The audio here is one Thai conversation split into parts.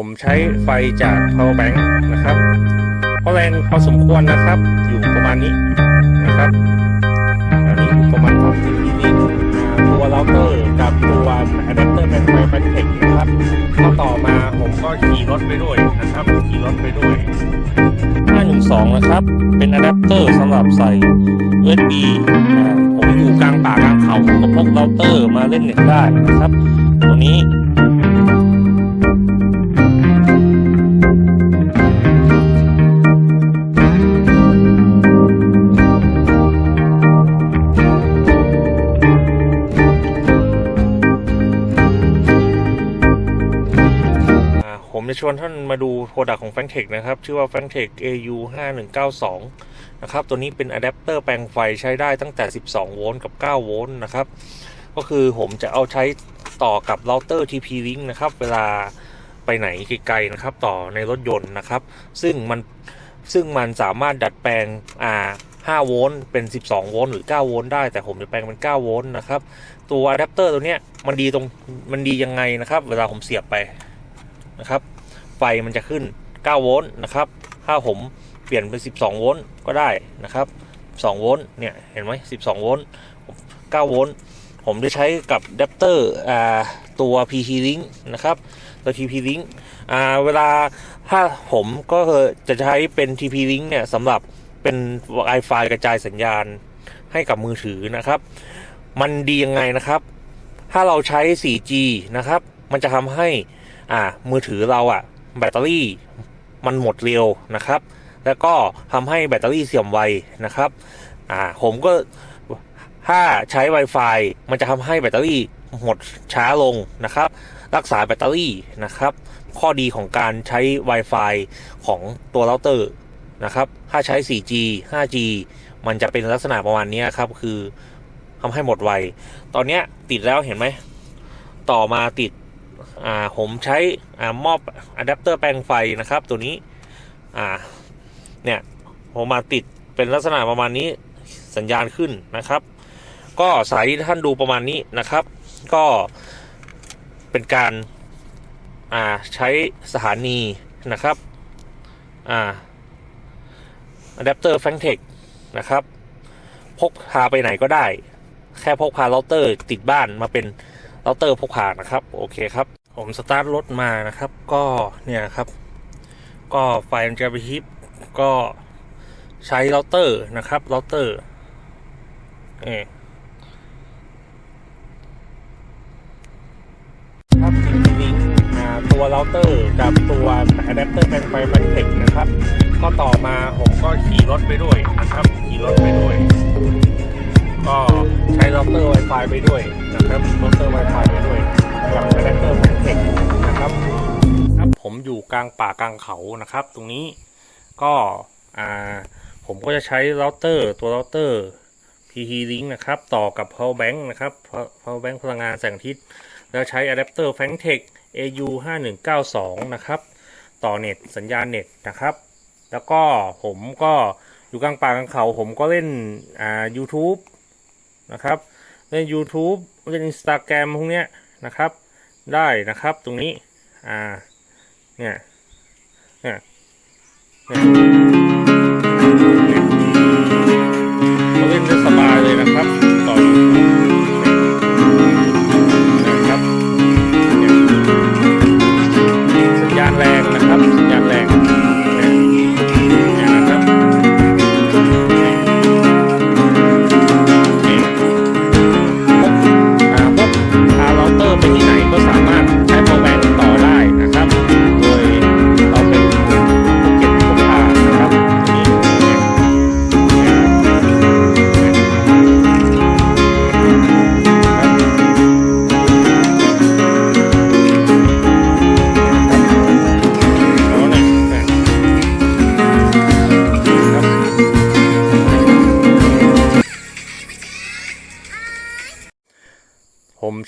ผมใช้ไฟจาก power bank นะครับก็แรงพอสมควรนะครับ อยู่ประมาณนี้นะครับอันนี้อยู่ประมาณสองสิบมิลลิตัวเราเตอร์กับตัวอะแดปเตอร์เป็นไฟแบนเทคนะครับก็ต่อมาผมก็ขี่รถไปด้วยนะครับ ขี่รถไปด้วย 512 นะครับ เป็นอะแดปเตอร์สำหรับใส่ USB ผมอยู่กลางป่ากลางเขาก็พกเราเตอร์มาเล่นเน็ตได้นะครับ ชวนท่านมาดูโปรดักต์ของ f a n t e c h นะครับ ชื่อว่า f a n t e c h AU 5192นะครับ ตัวนี้เป็นอะแดปเตอร์แปลงไฟใช้ได้ตั้งแต่ 12 โวลต์กับ 9 โวลต์นะครับ ก็คือผมจะเอาใช้ต่อกับเราเตอร์ TP Link นะครับ เวลาไปไหนไกลๆนะครับ ต่อในรถยนต์นะครับ ซึ่งมันซึ่งมันสามารถดัดแปลงอ่า5 โวลต์เป็น 12 โวลต์หรือ 9 โวลต์ได้ แต่ผมจะแปลงเป็น 9 โวลต์นะครับ ตัวอะแดปเตอร์ตัวเนี้ยมันดีตรงมันดียังไงนะครับ เวลาผมเสียบไปนะครับ ไฟมันจะขึ้น 9 โวลต์นะครับถ้าผมเปลี่ยนเป็น 12 โวลต์ก็ได้นะครับ2โวลต์เนี่ยเห็นไหม12 โวลต์9โวลต์ผมจะใช้กับแดปเตอร์อ่าตัว PT Link นะครับตัว TP Link อ่าเวลาถ้าผมก็จะใช้เป็น TP Link เนี่ยสำหรับเป็น Wi-Fi กระจายสัญญาณให้กับมือถือนะครับ มันดียังไงนะครับ ถ้าเราใช้ 4G นะครับ มันจะทำให้อ่ามือถือเราอะ แบตเตอรี่มันหมดเร็วนะครับ แล้วก็ทำให้แบตเตอรี่เสื่อมไวนะครับอ่าผมก็ถ้าใช้ Wi-Fi มันจะทำให้แบตเตอรี่หมดช้าลงนะครับ รักษาแบตเตอรี่นะครับ ข้อดีของการใช้ Wi-Fi ของตัวเราเตอร์นะครับ ถ้าใช้ 4G 5G มันจะเป็นลักษณะประมาณนี้ครับ คือทำให้หมดไว ตอนนี้ติดแล้วเห็นไหม ต่อมาติด อ่าผมใช้อ่ามอบอะแดปเตอร์แปลงไฟนะครับ ตัวนี้อ่าเนี่ยผมมาติดเป็นลักษณะประมาณนี้สัญญาณขึ้นนะครับ ก็สายที่ท่านดูประมาณนี้นะครับ ก็เป็นการอ่าใช้สถานีนะครับอ่าอะแดปเตอร์แฟงเทคนะครับ พกพาไปไหนก็ได้ แค่พกพาเราเตอร์ติดบ้านมาเป็น เราเตอร์พกพานะครับ โอเคครับ ผมสตาร์ทรถมานะครับ ก็เนี่ยครับ ก็ไฟมันจะไปฮิปก็ใช้เราเตอร์นะครับเราเตอร์เออครับทีนี้อ่าตัวเราเตอร์กับตัวอะแดปเตอร์แปลงไฟแบนเทคนะครับ ก็ต่อมาผมก็ขี่รถไปด้วยนะครับ ขี่รถไปด้วย ก็ใช้เราเตอร์ Wi-Fi ไปด้วย นะครับเรเตอร์ Wi-Fi ไปด้วยกับอะแดปเตอร์แบนเทคนะครับครับผมอยู่กลางป่ากลางเขานะครับ ตรงนี้ก็อ่าผมก็จะใช้เราเตอร์ตัวเราเตอร์ PT Link นะครับ ต่อกับ power bank นะครับ power bank พลังงานแสงอาทิตย์ แล้วใช้อะแดปเตอร์ f a n t e c h AU 5192 นะครับ ต่อเน็ตสัญญาณเน็ตนะครับ แล้วก็ผมก็อยู่กลางป่ากลางเขา ผมก็เล่นอ่า YouTube นะครับ เล่น YouTube เป็น Instagram พวกเนี้ยนะครับ ได้นะครับตรงนี้ อ่า เนี่ย เนี่ยเนี่ย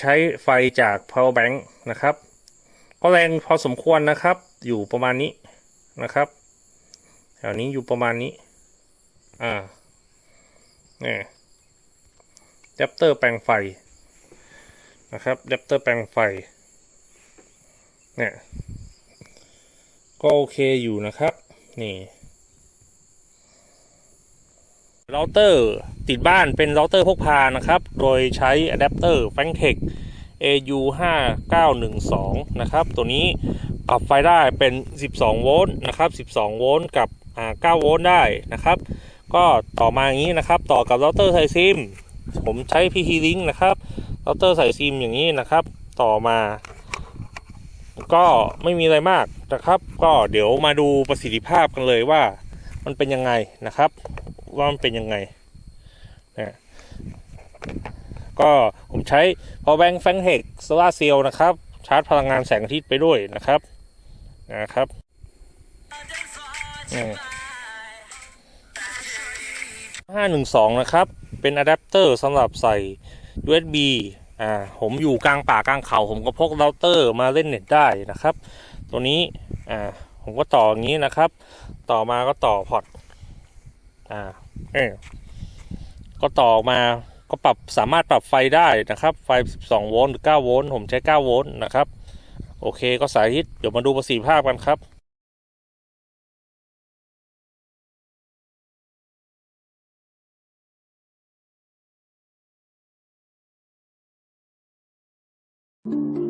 ใช้ไฟจาก power bank นะครับ ก็แรงพอสมควรนะครับ อยู่ประมาณนี้นะครับแถวนี้อยู่ประมาณนี้ อ่าเนี่ยแดปเตอร์แปลงไฟนะครับแดปเตอร์แปลงไฟ เนี่ย ก็โอเคอยู่นะครับ นี่ เราเตอร์ติดบ้านเป็นเราเตอร์พกพานะครับ โดยใช้อะแดปเตอร์ f a n t e c AU 5912นะครับ ตัวนี้ปรับไฟได้เป็น 12 โวลต์นะครับ 12 โวลต์กับอ่า9โวลต์ได้นะครับ ก็ต่อมาอย่างนี้นะครับ ต่อกับเราเตอร์ไทซิม ผมใช้ PT Link นะครับเราเตอร์ใส่ซิมอย่างนี้นะครับ ต่อมา ก็ไม่มีอะไรมากนะครับ ก็เดี๋ยวมาดูประสิทธิภาพกันเลยว่ามันเป็นยังไงนะครับ ว่ามันเป็นยังไงนะก็ผมใช้ power bank f a n t e c solar cell นะครับ ชาร์จพลังงานแสงอาทิตย์ไปด้วยนะครับนะครับห้าหนึ่งสองนะครับ เป็นอะแดปเตอร์สำหรับใส่ USB อ่าผมอยู่กลางป่ากลางเขา ผมก็พกเราเตอร์มาเล่นเน็ตได้นะครับ ตัวนี้อ่าผมก็ต่ออย่างนี้นะครับ ต่อมาก็ต่อพอร์ต อ่าเออก็ต่อมาก็ปรับสามารถปรับไฟได้นะครับ ไฟ 12 โวลต์หรือ 9 โวลต์ผมใช้ 9 โวลต์นะครับ โอเคก็สาธิตเดี๋ยวมาดูประสิทธิภาพกันครับ Thank